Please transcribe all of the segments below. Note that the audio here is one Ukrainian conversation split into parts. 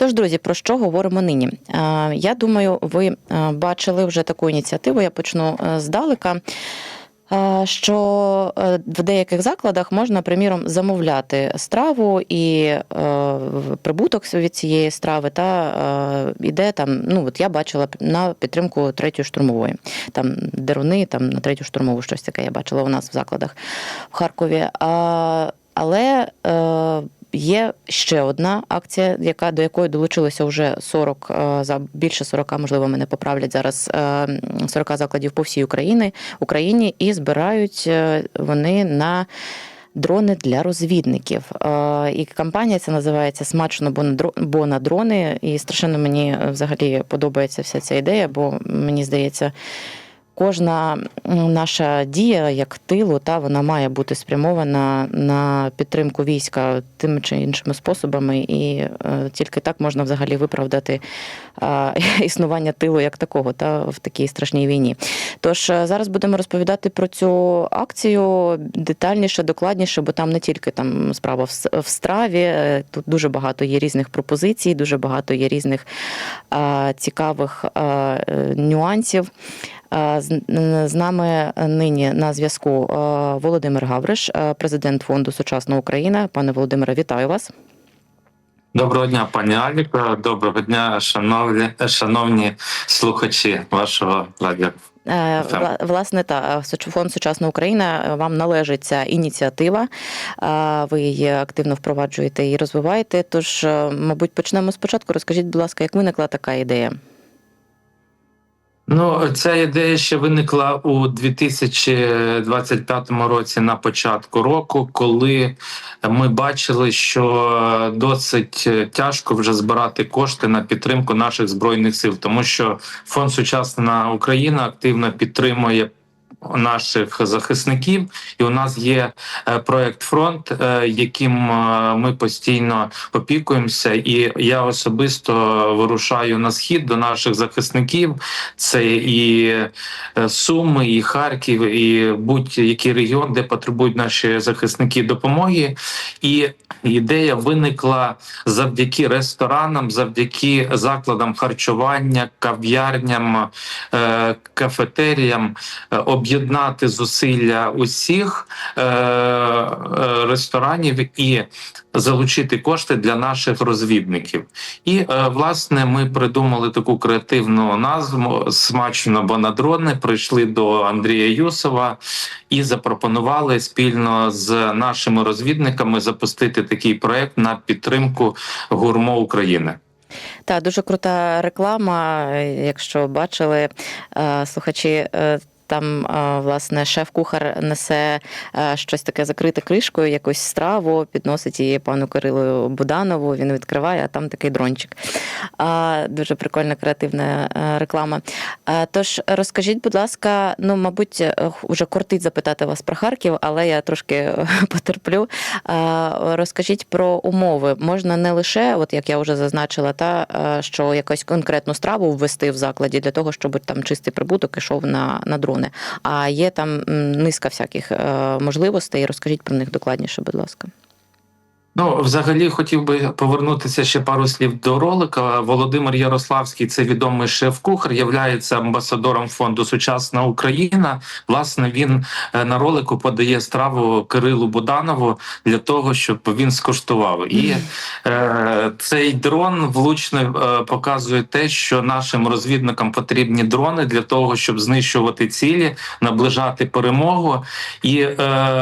Тож, друзі, про що говоримо нині? Я думаю, ви е, бачили вже таку ініціативу. Я почну е, здалека. е, Що в деяких закладах можна, приміром, замовляти страву і прибуток від цієї страви та іде там. Ну от я бачила на підтримку третьої штурмової. Там деруни, там на третю штурмову щось таке я бачила у нас в закладах в Харкові. А, але Є ще одна акція, яка до якої долучилося вже 40, е, за більше 40, можливо, мене поправлять зараз е, 40 закладів по всій Україні, Україні і збирають е, вони на. Дрони для розвідників. Е, І компанія ця називається Смачно бо на дрони. І страшенно мені е, взагалі подобається вся ця ідея, бо мені здається, кожна наша дія як тилу, та вона має бути спрямована на підтримку війська тими чи іншими способами, і е, тільки так можна взагалі виправдати е, існування тилу як такого, та в такій страшній війні. Тож е, зараз будемо розповідати про цю акцію детальніше, докладніше, бо там не тільки там справа в, страві, тут дуже багато є різних пропозицій, дуже багато є різних цікавих нюансів. Е, З нами нині на зв'язку е, Володимир Гавриш, е, президент фонду Сучасна Україна. Пане Володимире, вітаю вас. Доброго дня, пані Аліка. Доброго дня, шановні, шановні слухачі вашого радіо. Е, Власне, та фонд Сучасна Україна е, вам належить ця ініціатива. Е, Ви її активно впроваджуєте і розвиваєте. Тож, е, мабуть, почнемо спочатку. Розкажіть, будь ласка, як виникла така ідея? Ну, ця ідея ще виникла у 2025 році на початку року, коли ми бачили, що досить тяжко вже збирати кошти на підтримку наших збройних сил, тому що фонд Сучасна Україна активно підтримує. Наших захисників, і у нас є е, проект фронт, е, яким е, ми постійно опікуємося, і я особисто вирушаю на схід до наших захисників. Це і Суми, і Харків, і будь-який регіон, де потребують наші захисники допомоги. І ідея виникла завдяки ресторанам, завдяки закладам харчування, кав'ярням, кафетеріям, е, об'єднати зусилля усіх е, е, ресторанів і залучити кошти для наших розвідників. І е, власне ми придумали таку креативну назву смачно бо на дрони. Прийшли до Андрія Юсова і запропонували спільно з нашими розвідниками запустити такий проект на підтримку гурмо України. Та дуже крута реклама. Якщо бачили слухачі. Е, Там, е, власне, шеф-кухар несе е, щось таке закрите кришкою, якусь страву, підносить її пану Кирилу Буданову. Він відкриває, а там такий дрончик. Дуже прикольна креативна е, реклама. Тож розкажіть, будь ласка, ну, мабуть, е, вже кортить запитати вас про Харків, але я трошки е, потерплю. Розкажіть про умови. Можна не лише, от як я вже зазначила, та е, що якусь конкретну страву ввести в закладі для того, щоб там чистий прибуток ішов на, на дрони. А є там низка всяких е, можливостей. Розкажіть про них докладніше, будь ласка. Ну, взагалі, хотів би повернутися ще пару слів до ролика. Володимир Ярославський, це відомий шеф-кухар, являється амбасадором фонду Сучасна Україна. Власне, він е, на ролику подає страву Кирилу Буданову для того, щоб він скуштував. І е, цей дрон влучно е, показує те, що нашим розвідникам потрібні дрони для того, щоб знищувати цілі, наближати перемогу. І е,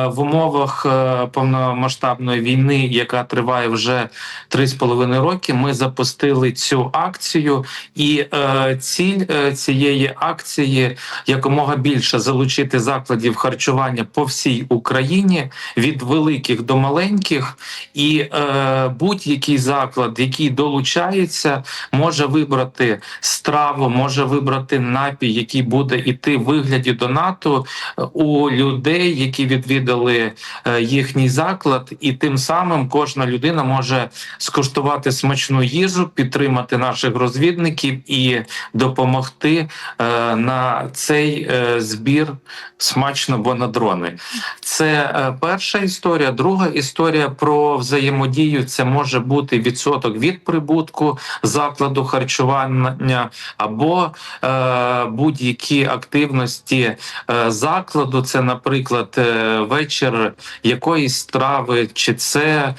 в умовах е, повномасштабної війни, яка триває вже три з половиною роки, ми запустили цю акцію, і е, ціль е, цієї акції якомога більше залучити закладів харчування по всій Україні від великих до маленьких, і е, будь-який заклад, який долучається, може вибрати страву, може вибрати напій, який буде іти в вигляді донату е, у людей, які відвідали е, їхній заклад, і тим самим кожна людина може скуштувати смачну їжу, підтримати наших розвідників і допомогти е, на цей е, збір смачно бо на дрони. Це е, перша історія. Друга історія про взаємодію. Це може бути відсоток від прибутку закладу харчування або е, будь-які активності е, закладу. Це, наприклад, е, вечір якоїсь страви, чи це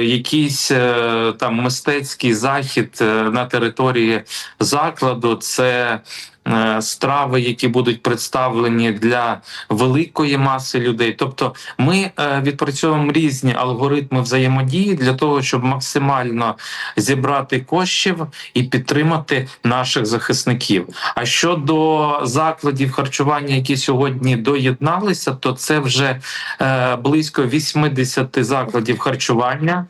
якийсь е, там мистецький захід е, на території закладу. Це е, страви, які будуть представлені для великої маси людей. Тобто, ми е, відпрацьовуємо різні алгоритми взаємодії для того, щоб максимально зібрати коштів і підтримати наших захисників. А щодо закладів харчування, які сьогодні доєдналися, то це вже е, близько 80 закладів харчування.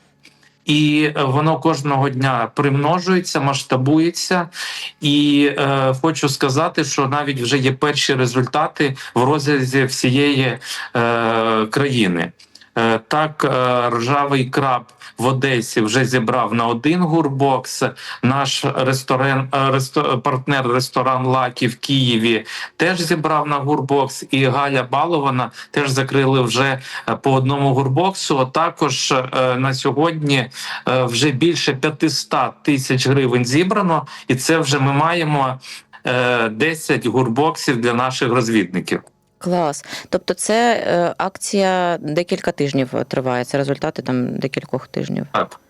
І е, воно кожного дня примножується, масштабується, і е, хочу сказати, що навіть вже є перші результати в розрізі всієї е, країни. Е, Так, е, ржавий краб в Одесі вже зібрав на один гурбокс. Наш ресторан, е, ресто, партнер ресторан Лакі в Києві теж зібрав на гурбокс, і Галя Балована теж закрили вже е, по одному гурбоксу. А Також е, на сьогодні вже більше 500 тисяч гривень зібрано, і це вже ми маємо е, 10 гурбоксів для наших розвідників. Клас. Тобто, це е, акція декілька тижнів триває. Це результати там декількох тижнів. Так.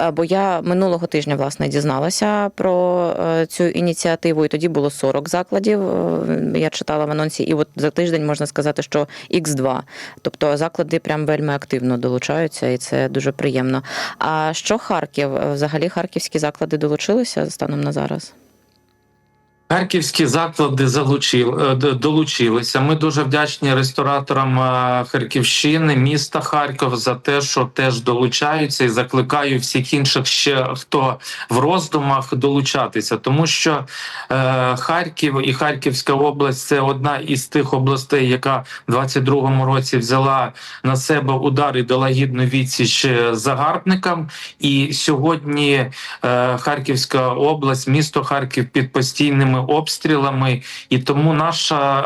Е, Бо я минулого тижня власне дізналася про е, цю ініціативу, і тоді було 40 закладів. Я читала в анонсі, і от за тиждень можна сказати, що X2. Тобто заклади прям вельми активно долучаються, і це дуже приємно. А що Харків? Взагалі харківські заклади долучилися станом на зараз? Харківські заклади залучили, е, долучилися. Ми дуже вдячні рестораторам е, Харківщини, міста Харків за те, що теж долучаються, і закликаю всіх інших ще хто в роздумах долучатися, тому що е, Харків і Харківська область це одна із тих областей, яка в 22-му році взяла на себе удар і дала гідну відсіч е, загарбникам. І сьогодні е, Харківська область, місто Харків під постійними обстрілами, і тому наша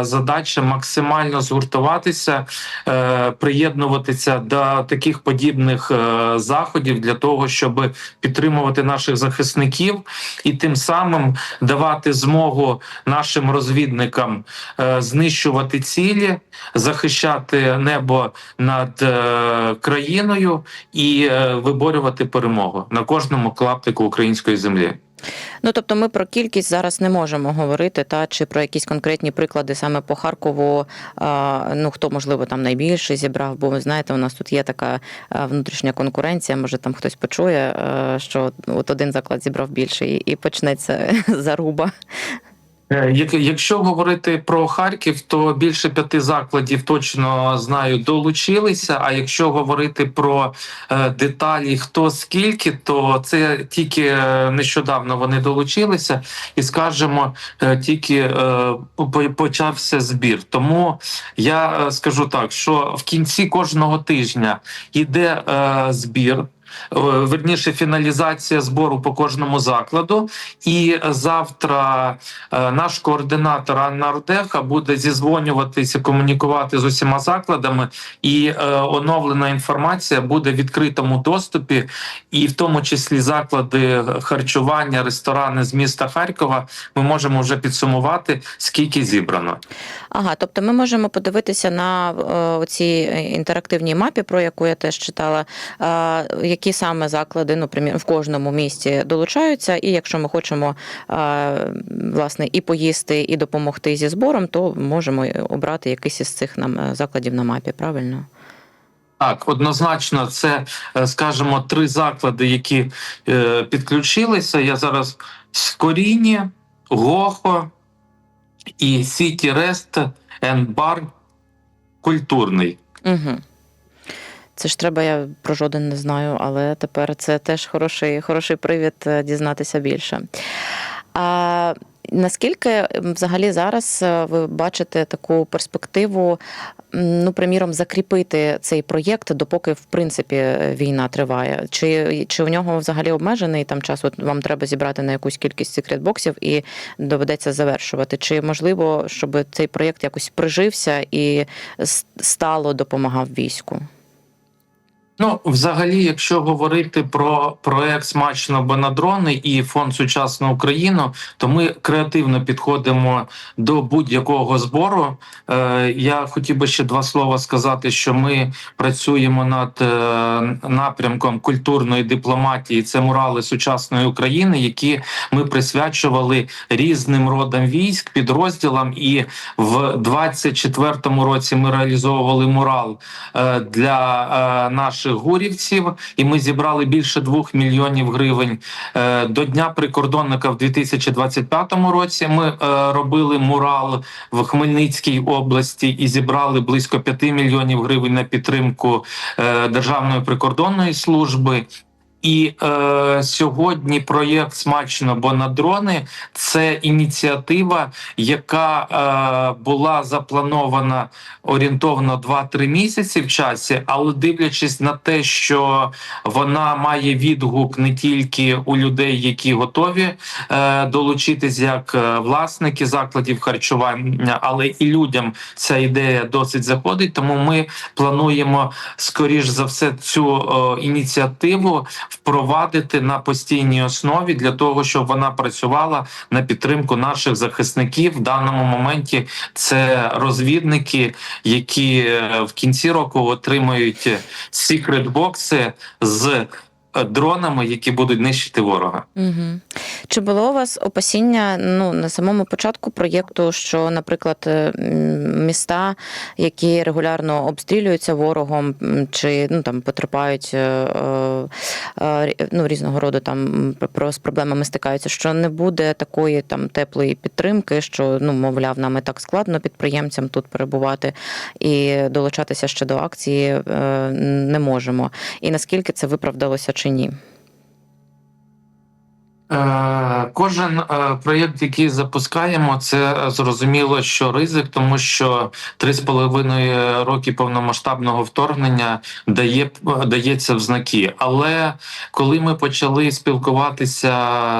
е, задача максимально згуртуватися, е, приєднуватися до таких подібних е, заходів для того, щоб підтримувати наших захисників і тим самим давати змогу нашим розвідникам е, знищувати цілі, захищати небо над е, країною і е, виборювати перемогу на кожному клаптику української землі. Ну тобто, ми про кількість зараз не можемо говорити, та чи про якісь конкретні приклади саме по Харкову. А, ну хто можливо там найбільше зібрав? Бо ви знаєте, у нас тут є така внутрішня конкуренція. Може там хтось почує, що от один заклад зібрав більше, і, почнеться заруба. Е, як- Якщо говорити про Харків, то більше п'яти закладів точно знаю долучилися. А якщо говорити про е, деталі, хто скільки, то це тільки е, нещодавно вони долучилися, і скажімо, е, тільки почався збір. Тому я скажу так, що в кінці кожного тижня йде збір. Е, Верніше фіналізація збору по кожному закладу, і завтра Е, Наш координатор Анна Рудеха буде зізвонюватися, комунікувати з усіма закладами, і е, оновлена інформація буде в відкритому доступі, і в тому числі заклади харчування, ресторани з міста Харкова. Ми можемо вже підсумувати, скільки зібрано. Ага, тобто ми можемо подивитися на цій інтерактивній мапі, про яку я теж читала, е, які саме заклади, ну, примір, в кожному місті долучаються, і якщо ми хочемо власне і поїсти, і допомогти зі збором, то можемо обрати якийсь із цих нам е, закладів на мапі, правильно? Так, однозначно, це, е, скажімо, три заклади, які е, підключилися. Я зараз Скоріні, Гохо і Сіті Рест енд Бар культурний. Угу. Це ж треба, я про жоден не знаю, але тепер це теж хороший, хороший привід е, дізнатися більше. А наскільки взагалі зараз е, ви бачите таку перспективу, ну, приміром, закріпити цей проєкт, допоки в принципі е, війна триває? Чи, чи у нього взагалі обмежений там час? От вам треба зібрати на якусь кількість секретбоксів і доведеться завершувати? Чи можливо, щоб цей проєкт якось прижився і стало допомагав війську? Ну, взагалі, якщо говорити про проект смачно бо і фонд сучасну Україну, то ми креативно підходимо до будь-якого збору. Е, я хотів би ще два слова сказати, що ми працюємо над е, напрямком культурної дипломатії. Це мурали сучасної України, які ми присвячували різним родам військ, підрозділам. І в 24-му році ми реалізовували мурал е, для е, наших гурівців, і ми зібрали більше двох мільйонів гривень. Е, До Дня прикордонника в 2025 році ми е, робили мурал в Хмельницькій області і зібрали близько 5 мільйонів гривень на підтримку е, Державної прикордонної служби. І е, сьогодні проєкт смачно, бо на дрони це ініціатива, яка е, була запланована орієнтовно 2-3 місяці в часі, але дивлячись на те, що вона має відгук не тільки у людей, які готові е, долучитись як е, власники закладів харчування, але і людям ця ідея досить заходить. Тому ми плануємо скоріш за все цю е, ініціативу впровадити на постійній основі для того, щоб вона працювала на підтримку наших захисників. В даному моменті це розвідники, які е, в кінці року отримують секрет-бокси з е, дронами, які будуть нищити ворога. Угу. Чи було у вас опасіння ну, на самому початку проєкту, що, наприклад, е, міста, які регулярно обстрілюються ворогом, чи ну, там, потерпають е, е, ну, різного роду там, з проблемами стикаються, що не буде такої там теплої підтримки, що, ну, мовляв, нам і так складно підприємцям тут перебувати і долучатися ще до акції е, не можемо. І наскільки це виправдалося чи ні? Е, Кожен е, проєкт, який запускаємо, це зрозуміло, що ризик, тому що три з половиною роки повномасштабного вторгнення дає дається в знаки. Але коли ми почали спілкуватися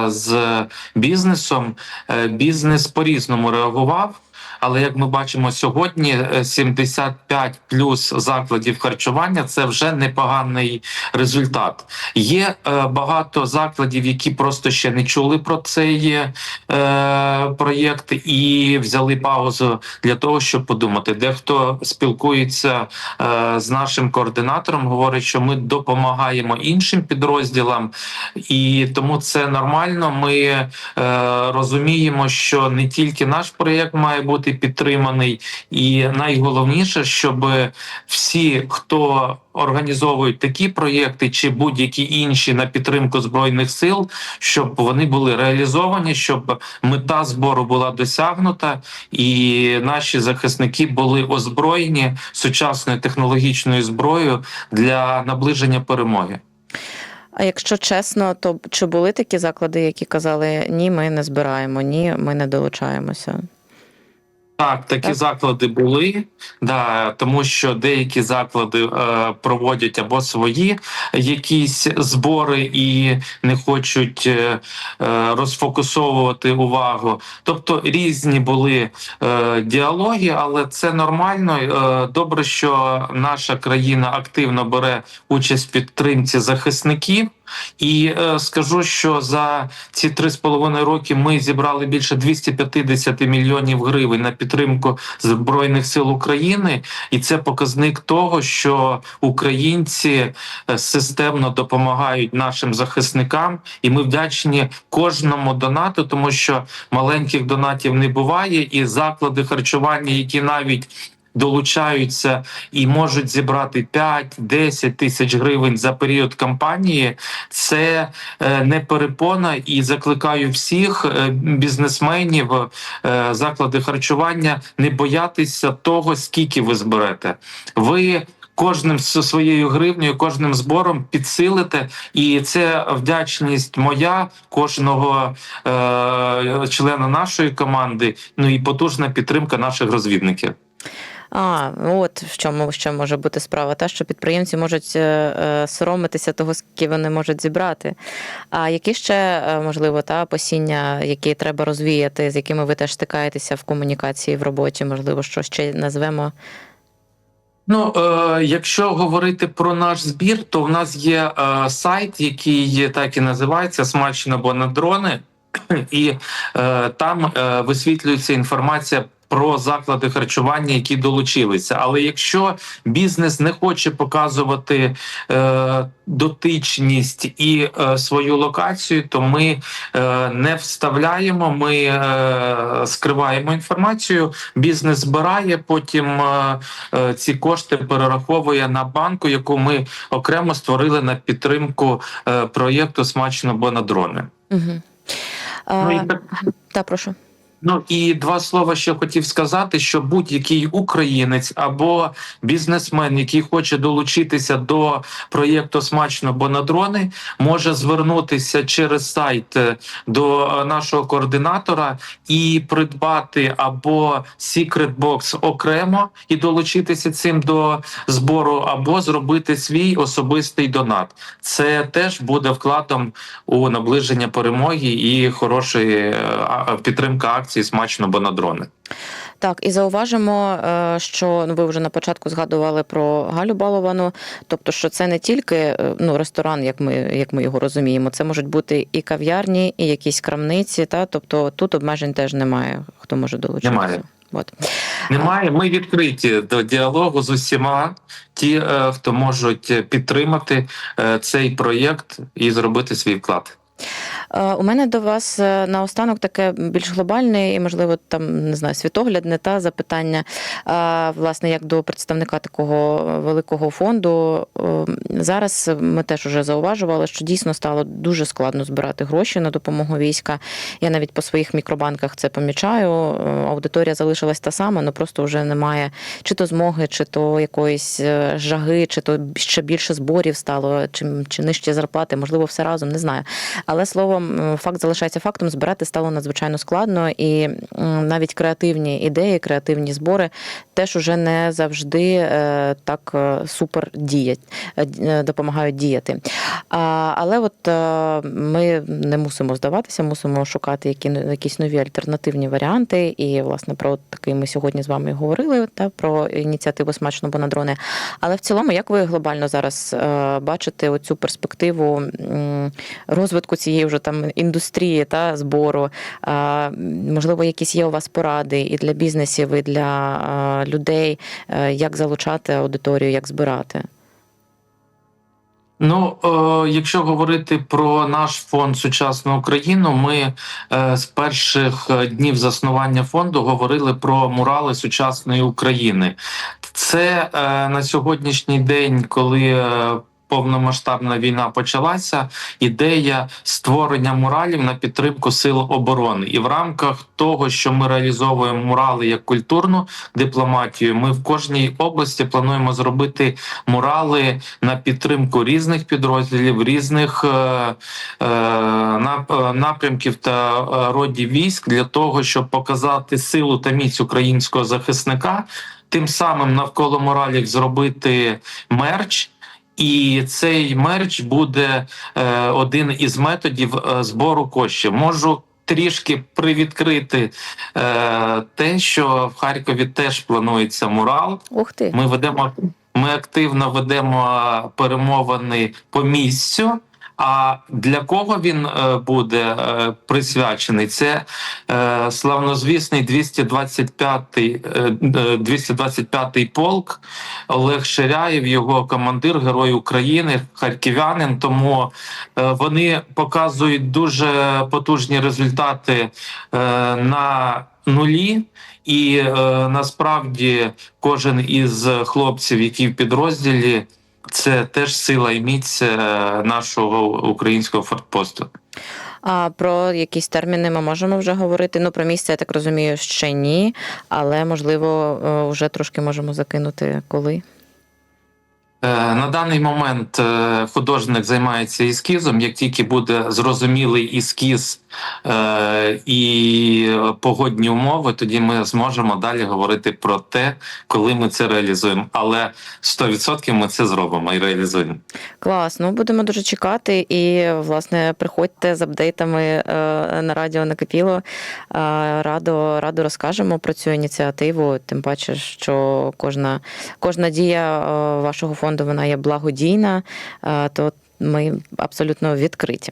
з бізнесом, е, бізнес по-різному реагував. Але як ми бачимо сьогодні, е, 75 плюс закладів харчування це вже непоганий результат. Є е, багато закладів, які просто ще не чули про цей е, проєкт і взяли паузу для того, щоб подумати. Дехто спілкується е, з нашим координатором, говорить, що ми допомагаємо іншим підрозділам, і тому це нормально. Ми е, розуміємо, що не тільки наш проєкт має бути підтриманий, і найголовніше, щоб всі, хто організовують такі проєкти чи будь-які інші на підтримку збройних сил, щоб вони були реалізовані, щоб мета збору була досягнута, і наші захисники були озброєні сучасною технологічною зброєю для наближення перемоги. А якщо чесно, то чи були такі заклади, які казали ні, ми не збираємо, ні, ми не долучаємося? Так, такі Так. заклади були, да, тому що деякі заклади е, проводять або свої якісь збори і не хочуть е, е, розфокусовувати увагу. Тобто різні були е, діалоги, але це нормально. Е, добре, що наша країна активно бере участь в підтримці захисників. І е, скажу, що за ці три з половиною роки ми зібрали більше 250 мільйонів гривень на підтримку збройних сил України, і це показник того, що українці е, системно допомагають нашим захисникам, і ми вдячні кожному донату, тому що маленьких донатів не буває, і заклади харчування, які навіть долучаються і можуть зібрати 5-10 тисяч гривень за період кампанії. Це е, не перепона, і закликаю всіх е, бізнесменів, е, заклади харчування не боятися того, скільки ви зберете. Ви кожним своєю гривнею, кожним збором підсилите. І це вдячність моя кожного е- члена нашої команди. Ну і потужна підтримка наших розвідників. А, от в чому ще може бути справа, та що підприємці можуть е, е, соромитися того, скільки вони можуть зібрати. А які ще е, можливо та посіння, які треба розвіяти, з якими ви теж стикаєтеся в комунікації в роботі? Можливо, що ще назвемо? Ну, е, якщо говорити про наш збір, то в нас є е, сайт, який так і називається Смачно бо на дрони, і е, там е, висвітлюється інформація. Про заклади харчування, які долучилися, але якщо бізнес не хоче показувати е, дотичність і е, свою локацію, то ми е, не вставляємо, ми е, скриваємо інформацію. Бізнес збирає, потім е, е, ці кошти перераховує на банку, яку ми окремо створили на підтримку е, проєкту Смачно бо на дрони. Угу. А, Ну і. Та прошу. Ну і два слова ще хотів сказати, що будь-який українець або бізнесмен, який хоче долучитися до проєкту Смачно бо на дрони, може звернутися через сайт е, до нашого координатора і придбати або Secret Box окремо і долучитися цим до збору, або зробити свій особистий донат. Це теж буде вкладом у наближення перемоги і хорошої е, а- підтримка акції смачно бо на дрони. Так, і зауважимо, е, що ну ви вже на початку згадували про Галю Баловану, тобто, що це не тільки е, ну, ресторан, як ми, як ми його розуміємо, це можуть бути і кав'ярні, і якісь крамниці. Та тобто тут обмежень теж немає. Хто може долучитися? Немає. От. Немає. Ми відкриті до діалогу з усіма, ті, е, хто можуть підтримати цей проєкт і зробити свій вклад. Е, У мене до вас е, наостанок таке більш глобальне і, можливо, там не знаю, світоглядне та запитання. Е, Власне, як до представника такого великого фонду. Зараз ми теж вже зауважували, що дійсно стало дуже складно збирати гроші на допомогу війська. Я навіть по своїх мікробанках це помічаю. Аудиторія залишилась та сама, але просто вже немає чи то змоги, чи то якоїсь жаги, чи то ще більше зборів стало, чи, чи нижчі зарплати, можливо, все разом, не знаю. Але словом, факт залишається фактом. Збирати стало надзвичайно складно, і навіть креативні ідеї, креативні збори теж уже не завжди е, так е, супер діять, е, е, допомагають діяти. Але от е, ми не мусимо здаватися, мусимо шукати які, якісь нові альтернативні варіанти. І, власне, про такий ми сьогодні з вами говорили та про ініціативу смачно бо на дрони. Але в цілому, як ви глобально зараз е, бачите оцю перспективу розвитку цієї вже там індустрії та збору? Можливо, якісь є у вас поради і для бізнесів, і для людей, е, як залучати аудиторію, як збирати? Ну, е, якщо говорити про наш фонд Сучасну Україну, ми е, з перших днів заснування фонду говорили про мурали сучасної України. Це на сьогоднішній день, коли повномасштабна війна почалася, ідея створення муралів на підтримку сил оборони, і в рамках того, що ми реалізовуємо мурали як культурну дипломатію, ми в кожній області плануємо зробити мурали на підтримку різних підрозділів, різних е, е, е, напрямків та е, родів військ для того, щоб показати силу та міць українського захисника. Тим самим навколо муралів зробити мерч. І цей мерч буде е, один із методів е, збору коштів. Можу трішки привідкрити е, те, що в Харкові теж планується мурал. Ух ти! Ми ведемо, ми активно ведемо перемовини по місцю. А для кого він е, буде е, присвячений? Це е, славнозвісний 225-й, е, е, 225-й полк Олег Ширяєв, його командир, герой України, харків'янин. Тому вони показують дуже потужні результати на нулі. І насправді кожен із хлопців, які в підрозділі, це теж сила і міць е, нашого українського фортпосту. А про якісь терміни ми можемо вже говорити. Ну, про місце, я так розумію, ще ні, але можливо, е, вже трошки можемо закинути коли. Е, На даний момент е, художник займається ескізом. Як тільки буде зрозумілий ескіз е, і погодні умови, тоді ми зможемо далі говорити про те, коли ми це реалізуємо. Але 100% ми це зробимо і реалізуємо. Клас, ну будемо дуже чекати. І, власне, приходьте з апдейтами на радіо накипіло. Радо, радо розкажемо про цю ініціативу. Тим паче, що кожна, кожна дія вашого фонду вона є благодійна, е, то ми абсолютно відкриті.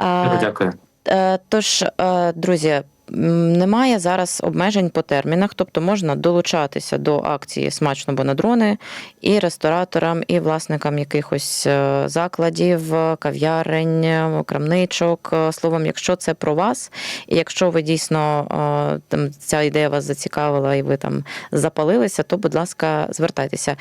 Е, Дякую. Е, Тож, друзі, немає зараз обмежень по термінах, тобто можна долучатися до акції Смачно бо на дрони і рестораторам, і власникам якихось е, закладів, е, кав'ярень, е, крамничок. Словом, якщо це про вас, і якщо ви дійсно там ця ідея вас зацікавила і ви там запалилися, то, будь ласка, звертайтеся.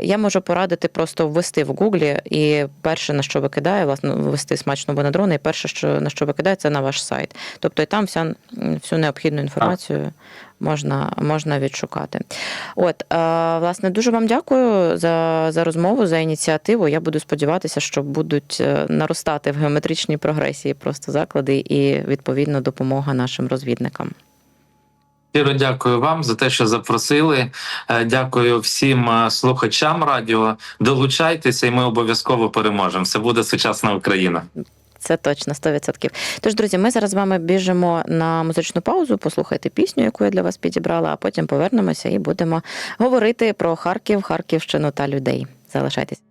Я можу порадити просто ввести в Гуглі, і перше, на що викидає, власне, ввести смачно бо на дрони, і перше, що на що викидає, це на ваш сайт. Тобто і там вся всю необхідну інформацію можна, можна відшукати. От, е, власне, дуже вам дякую за, за розмову, за ініціативу. Я буду сподіватися, що будуть е, наростати в геометричній прогресії просто заклади і відповідно допомога нашим розвідникам. Щиро дякую вам за те, що запросили. Е, Дякую всім слухачам радіо. Долучайтеся, і ми обов'язково переможемо. Це буде сучасна Україна. Це точно 100%. Тож, друзі, ми зараз з вами біжимо на музичну паузу, послухайте пісню, яку я для вас підібрала, а потім повернемося і будемо говорити про Харків, Харківщину та людей. Залишайтесь.